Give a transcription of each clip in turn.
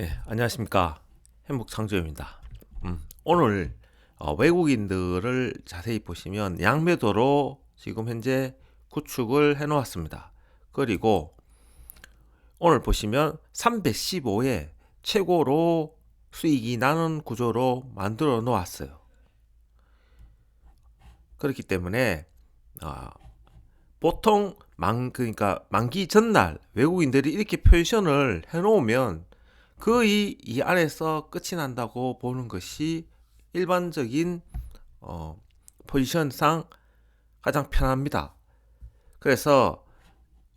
예, 안녕하십니까. 행복 창조입니다. 음, 오늘 어, 외국인들을 자세히 보시면 양매도로 지금 현재 구축을 해 놓았습니다. 그리고 오늘 보시면 315에 최고로 수익이 나는 구조로 만들어 놓았어요. 그렇기 때문에 어, 보통 만 그러니까 만기 전날 외국인들이 이렇게 표시를 해 놓으면 거의 이 안에서 끝이 난다고 보는 것이 일반적인 어, 포지션상 가장 편합니다. 그래서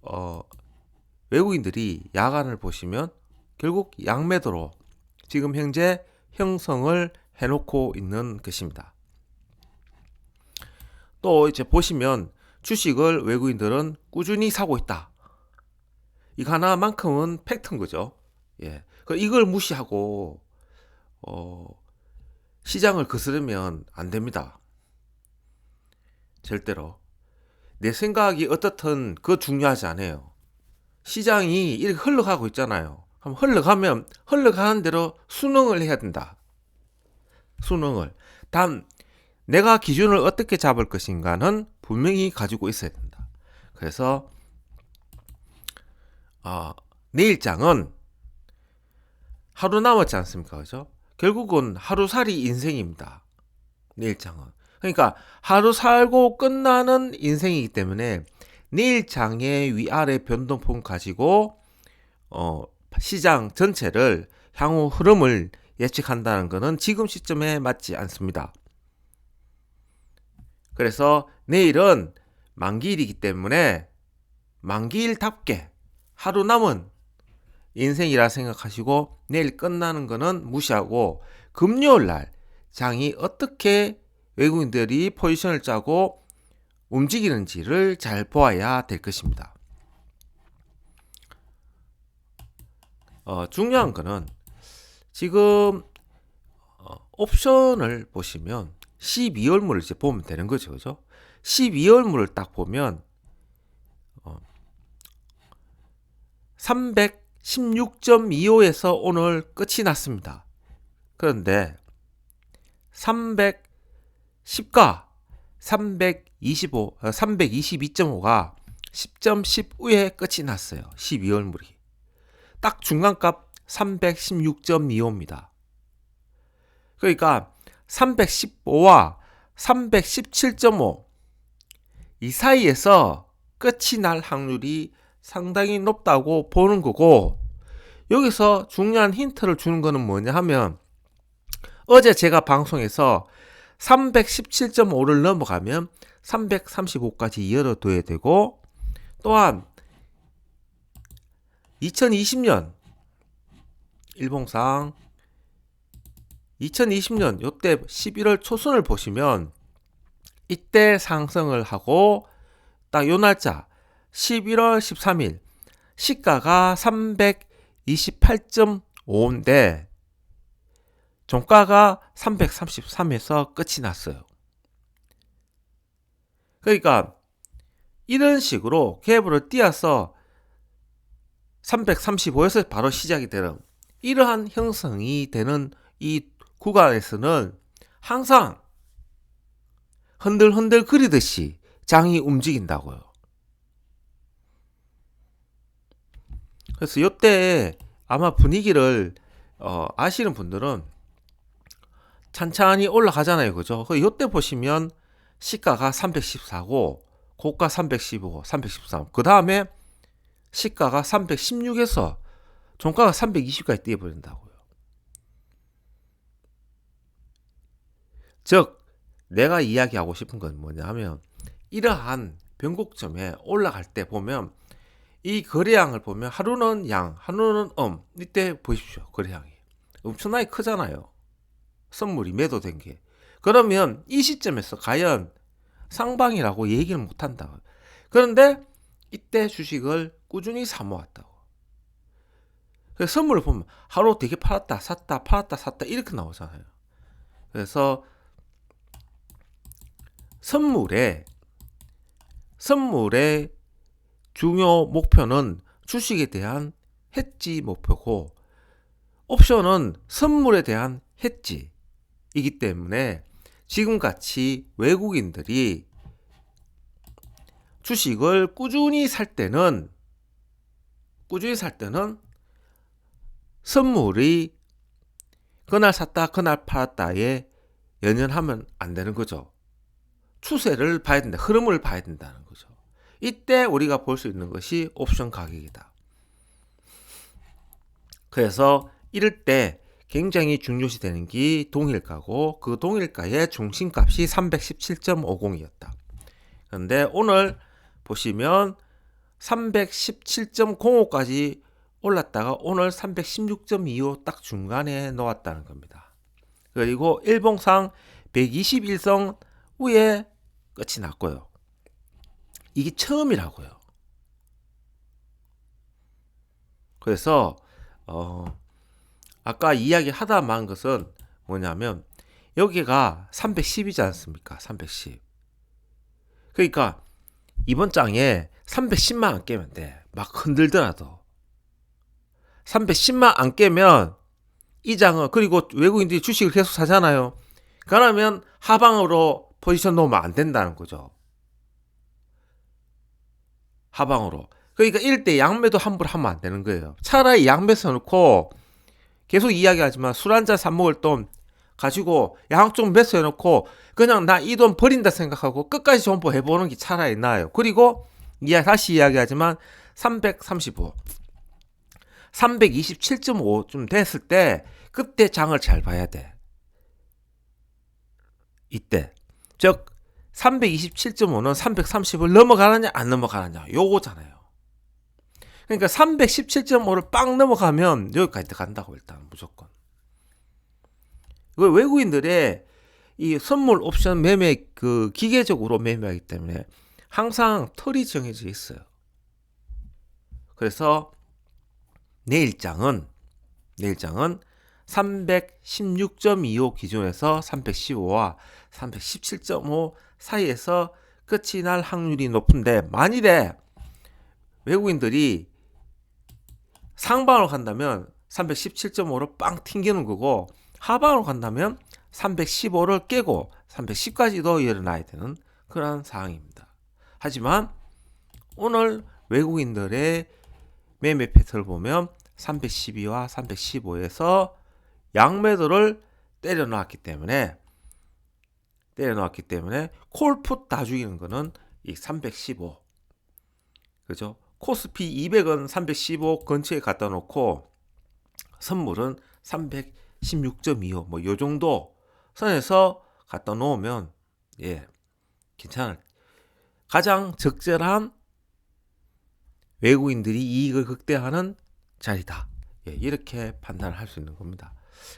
어, 외국인들이 야간을 보시면 결국 양매도로 지금 현재 형성을 해놓고 있는 것입니다. 또 이제 보시면 주식을 외국인들은 꾸준히 사고 있다. 이거 하나만큼은 팩트인 거죠. 예. 그 이걸 무시하고 어, 시장을 거스르면 안 됩니다. 절대로. 내 생각이 어떻든 그거 중요하지 않아요. 시장이 이렇게 흘러가고 있잖아요. 그럼 흘러가면 흘러가는 대로 순응을 해야 된다. 순응을. 단 내가 기준을 어떻게 잡을 것인가는 분명히 가지고 있어야 된다. 그래서 어, 내 일장은 하루 남았지 않습니까? 그죠? 결국은 하루살이 인생입니다. 내일장은. 그러니까 하루 살고 끝나는 인생이기 때문에 내일장의 위아래 변동폭 가지고 어, 시장 전체를 향후 흐름을 예측한다는 것은 지금 시점에 맞지 않습니다. 그래서 내일은 만기일이기 때문에 만기일답게 하루 남은 인생이라 생각하시고 내일 끝나는 거는 무시하고 금요일 날 장이 어떻게 외국인들이 포지션을 짜고 움직이는지를 잘 보아야 될 것입니다. 어, 중요한 거는 지금 어, 옵션을 보시면 12월물을 이제 보면 되는 거죠. 그죠? 12월물을 딱 보면 어, 316.25에서 오늘 끝이 났습니다. 그런데 310과 325, 322.5가 10.10 후에 끝이 났어요. 12월 물이. 딱 중간값 316.25입니다. 그러니까 315와 317.5 이 사이에서 끝이 날 확률이 상당히 높다고 보는 거고 여기서 중요한 힌트를 주는 거는 뭐냐 하면 어제 제가 방송에서 317.5를 넘어가면 335까지 열어둬야 되고 또한 2020년 일봉상 2020년 요때 11월 초순을 보시면 이때 상승을 하고 딱 요 날짜 11월 13일 시가가 328.5인데 종가가 333에서 끝이 났어요. 그러니까 이런 식으로 갭으로 띄어서 335에서 바로 시작이 되는 이러한 형성이 되는 이 구간에서는 항상 흔들흔들 그리듯이 장이 움직인다고요. 그래서 이때 아마 분위기를 어, 아시는 분들은 찬찬히 올라가잖아요. 그죠? 이때 보시면 시가가 314고 고가 315, 313. 그 다음에 시가가 316에서 종가가 320까지 뛰어버린다고요. 즉, 내가 이야기하고 싶은 건 뭐냐 하면, 이러한 변곡점에 올라갈 때 보면, 이 거래량을 보면 하루는 양, 하루는 음, 이때 보십시오. 거래량이. 엄청나게 크잖아요. 선물이 매도된 게. 그러면 이 시점에서 과연 상방이라고 얘기를 못 한다. 그런데 이때 주식을 꾸준히 사모았다고. 그래서 선물을 보면 하루 되게 팔았다, 샀다, 팔았다, 샀다 이렇게 나오잖아요. 그래서 선물에 선물의 중요 목표는 주식에 대한 해지 목표고 옵션은 선물에 대한 해지이기 때문에 지금같이 외국인들이 주식을 꾸준히 살 때는 꾸준히 살 때는 선물이 그날 샀다 그날 팔았다에 연연하면 안 되는 거죠. 추세를 봐야 된다. 흐름을 봐야 된다는 거죠. 이때 우리가 볼 수 있는 것이 옵션 가격이다. 그래서 이럴 때 굉장히 중요시 되는 게 동일가고 그 동일가의 중심값이 317.50이었다. 그런데 오늘 보시면 317.05까지 올랐다가 오늘 316.25 딱 중간에 놓았다는 겁니다. 그리고 일봉상 121선 위에 끝이 났고요. 이게 처음이라고요. 그래서 어 아까 이야기 하다 만 것은 뭐냐면 여기가 310이지 않습니까? 310. 그러니까 이번 장에 310만 안 깨면 돼. 막 흔들더라도. 310만 안 깨면 이 장은 그리고 외국인들이 주식을 계속 사잖아요. 그러면 하방으로 포지션 놓으면 안 된다는 거죠. 하방으로. 그러니까 때 양매도 함부로 하면 안 되는 거예요. 차라리 양매 써놓고 계속 이야기하지만 술 한 잔 사 먹을 돈 가지고 양쪽 매수 해 놓고 그냥 나 이 돈 버린다 생각하고 끝까지 전부 해보는 게 차라리 나아요. 그리고 이야 다시 이야기하지만 335, 327.5좀 됐을 때 그때 장을 잘 봐야 돼. 이때 즉 327.5는 330을 넘어가느냐 안 넘어가느냐 요거잖아요. 그러니까 317.5를 빵 넘어가면 여기까지 간다고 일단 무조건. 그 외국인들의 이 선물 옵션 매매 그 기계적으로 매매하기 때문에 항상 털이 정해져 있어요. 그래서 내일장은 내일장은 316.25 기준에서 315와 317.5 사이에서 끝이 날 확률이 높은데 만일에 외국인들이 상방으로 간다면 317.5로 빵 튕기는 거고 하방으로 간다면 315를 깨고 310까지도 일어나야 되는 그런 상황입니다. 하지만 오늘 외국인들의 매매 패턴을 보면 312와 315에서 양매도를 때려놨기 때문에 때려놨기 때문에 콜풋 다 죽이는 거는 이 315. 그죠? 코스피 200은 315 근처에 갖다 놓고 선물은 316.25 뭐 요 정도 선에서 갖다 놓으면 예. 괜찮을 가장 적절한 외국인들이 이익을 극대화하는 자리다. 예, 이렇게 판단을 할 수 있는 겁니다.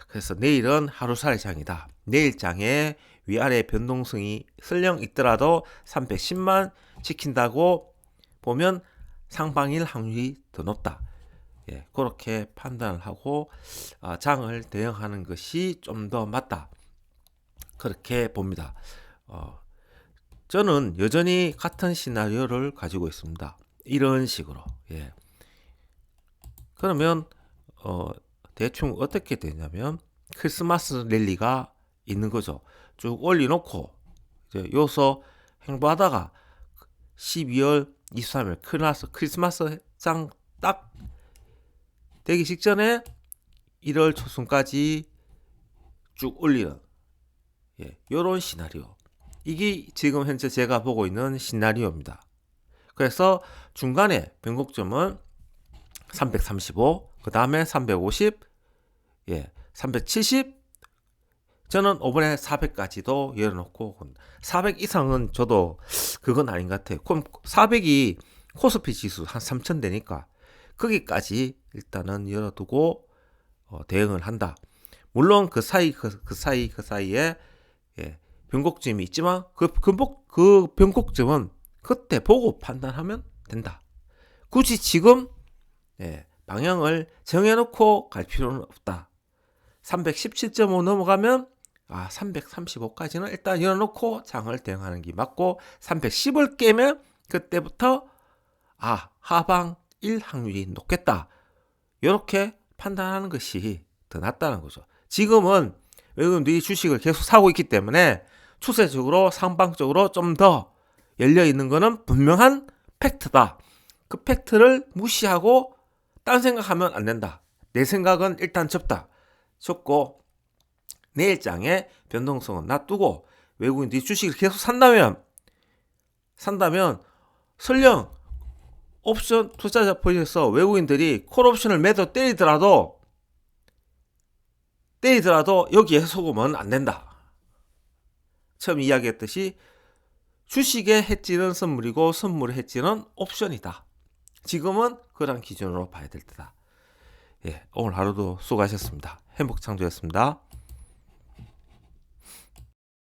그래서 내일은 하루살이 장이다. 내일 장에 위아래 변동성이 설령 있더라도 310만 지킨다고 보면 상방일 확률이 더 높다. 예, 그렇게 판단을 하고 아, 장을 대응하는 것이 좀 더 맞다. 그렇게 봅니다. 어, 저는 여전히 같은 시나리오를 가지고 있습니다. 이런 식으로. 예. 그러면 어, 대충 어떻게 되냐면 크리스마스 랠리가 있는 거죠. 쭉 올려놓고 이제 요서 행보하다가 12월 23일 크리스마스 크리스마스 장딱 되기 직전에 1월 초순까지 쭉 올리는 예, 요런 시나리오. 이게 지금 현재 제가 보고 있는 시나리오입니다. 그래서 중간에 변곡점은 335, 그 다음에 350, 예, 370, 저는 오번에 400까지도 열어놓고 400 이상은 저도 그건 아닌 것 같아요. 그럼 400이 코스피 지수 한 3천 되니까 거기까지 일단은 열어두고 어, 대응을 한다. 물론 그 사이 그, 그 사이 그 사이에 예, 변곡점이 있지만 그 변곡 그 변곡점은 그때 보고 판단하면 된다. 굳이 지금 예, 방향을 정해놓고 갈 필요는 없다. 317.5 넘어가면 아 335까지는 일단 열어놓고 장을 대응하는 게 맞고 310을 깨면 그때부터 아 하방 1 확률이 높겠다. 이렇게 판단하는 것이 더 낫다는 거죠. 지금은 외국인들이 주식을 계속 사고 있기 때문에 추세적으로 상방적으로 좀 더 열려 있는 거는 분명한 팩트다. 그 팩트를 무시하고 딴 생각하면 안 된다. 내 생각은 일단 접다. 접고 내일장의 변동성은 놔두고 외국인들이 주식을 계속 산다면 산다면 설령 옵션 투자자 포지션에서 외국인들이 콜 옵션을 매도 때리더라도 때리더라도 여기에 속으면 안 된다. 처음 이야기했듯이 주식의 해지는 선물이고 선물의 해지는 옵션이다. 지금은 그런 기준으로 봐야 될 테다. 예, 오늘 하루도 수고하셨습니다. 행복창조였습니다.